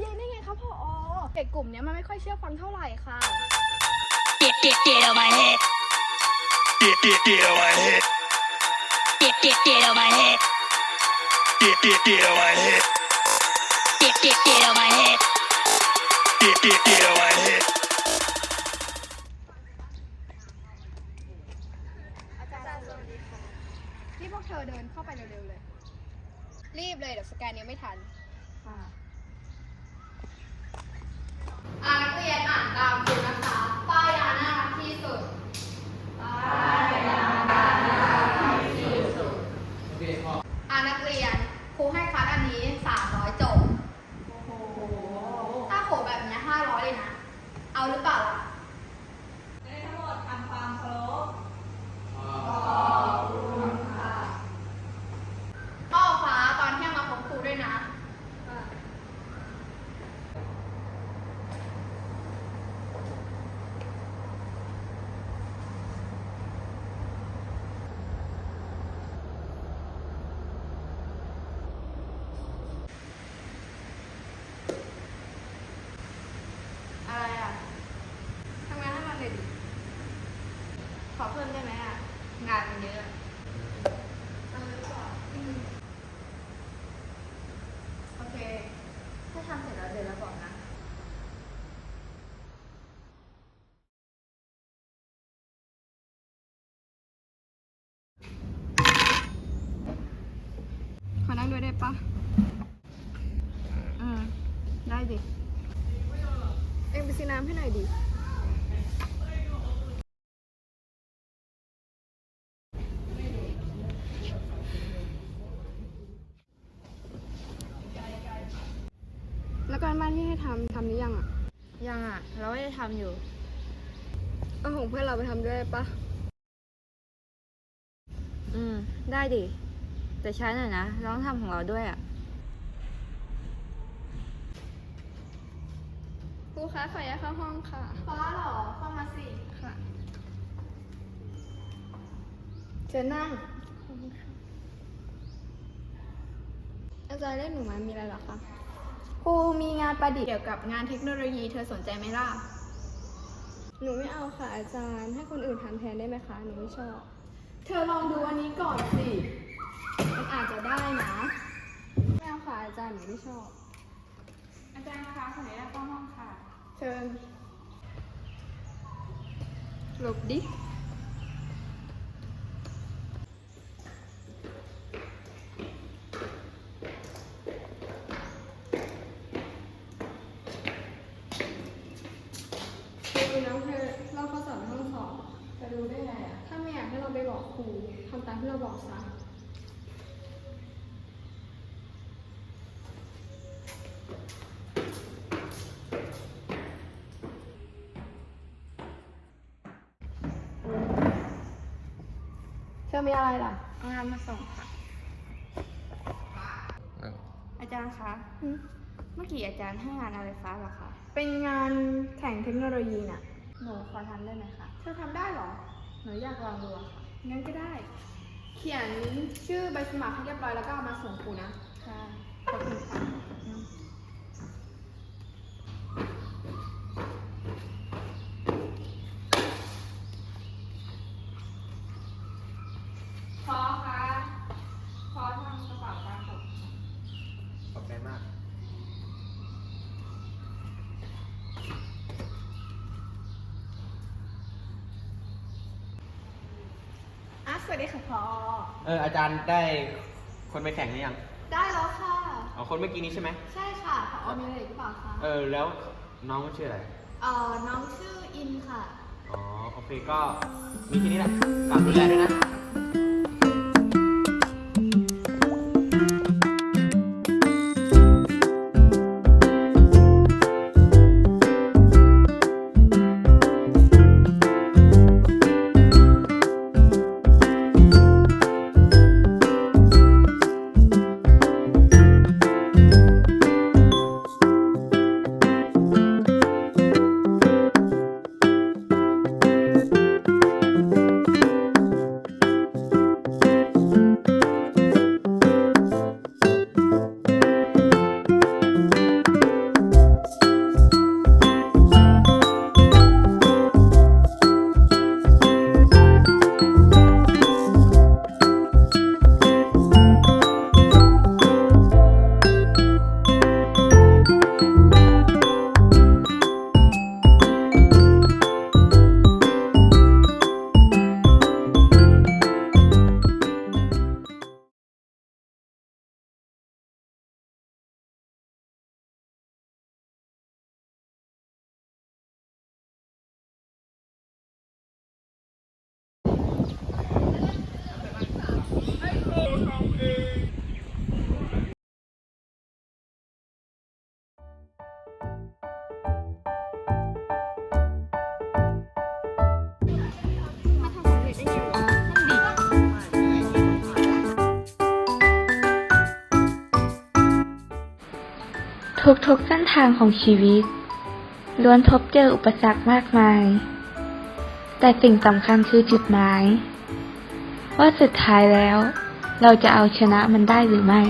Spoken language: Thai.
เย็นได้ไงคะพอเด็กกลุ่มเนี้ยมันไม่ค่อยเชื่อฟังเท่าไหร่ค่ะ Get, get, get on my head. Get, get, get on my head. Get, get, get on my head. Get, get, get on my head. Get, get, get on my head. Get, get, get on my head. อาจารย์สวัสดีค่ะนี่พวกเธอเดินเข้าไปเร็วๆเลย รีบเลยเดี๋ยวสแกนเนี้ยไม่ทัน อ่านักเรียนอ่านตามครูนะคะ ป้ายยาน่ารักที่สุด ป้ายยาน่ารักที่สุดอ่านักเรียนครูให้คัดอันนี้ 300จบโอ้โห ถ้าโขแบบเนี้ย500 เลยนะ เอาหรือเปล่าล่ะ พ่อฟ้าตอนเที่ยงมาพบครูด้วยนะ อะไรอะ ทำงานให้มันเลยดิ ขอเพิ่มได้ไหมอะ งานมันเยอะโอเค ถ้าทำเสร็จแล้วเดี๋ยวเราบอกนะขอนั่งด้วยได้ปะเอืมได้ดิ เอ็งไปซื้อน้ำให้หน่อยดิ แล้วการบ้านที่ให้ทำทำหรือยังอะยังอะ เราไม่ได้ทำอยู่ เอาของเพื่อนเราไปทำด้วยปะอืม ได้ดิ แต่ช้าหน่อยนะเราต้องทำของเราด้วยอะ ครูคะขออนุญาตเข้าห้องค่ะ ฟ้าหรอเข้ามาสิ ค่ะเชิญนั่งอาจารย์เรียกหนูมามีอะไรเหรอคะ ครูมีงานประดิษฐ์เกี่ยวกับงานเทคโนโลยีเธอสนใจไหมล่ะ หนูไม่เอาค่ะอาจารย์ ให้คนอื่นทำแทนได้ไหมคะ หนูไม่ชอบ เธอลองดูอันนี้ก่อนสิ มันอาจจะได้นะ ไม่เอาค่ะอาจารย์ หนูไม่ชอบ อาจารย์คะขออนุญาตเข้าห้องค่ะ เชิญหลบดิ ดูน้องเธอเราข้อสอบในห้องสอบจะรู้ได้ไงอะ ถ้าไม่อยากให้เราไปบอกครูทำตามที่เราบอกซะเธอมีอะไรล่ะ เอางานมาส่งค่ะอาจารย์คะ เมื่อกี้อาจารย์ให้งานอะไรฟ้าเหรอคะ เป็นงานแข่งเทคโนโลยีน่ะ หนูขอทำได้ไหมคะ เธอทำได้เหรอ หนูอยากลองดูอะค่ะ งั้นก็ได้ เขียนชื่อใบสมัครให้เรียบร้อยแล้วก็เอามาส่งครูนะ ค่ะ ขอบคุณค่ะขอค่ะขอทำกระเป๋าการตก ขอบใจมาก อะ สวัสดีค่ะพอเอออาจารย์ได้คนไปแข่งหรือยังได้แล้วค่ะ อ๋อคนเมื่อกี้นี้ใช่ไหมใช่ค่ะพอมีอะไรอีกหรือเปล่าคะ เออแล้วน้องชื่ออะไร เอ่อ น้องชื่ออินค่ะ อ๋อโอเคก็มีแค่นี้แหละฝากดูแลด้วยนะ ทุกๆเส้นทางของชีวิต ล้วนพบเจออุปสรรคมากมาย แต่สิ่งสำคัญคือจุดหมาย ว่าสุดท้ายแล้ว เราจะเอาชนะมันได้หรือไม่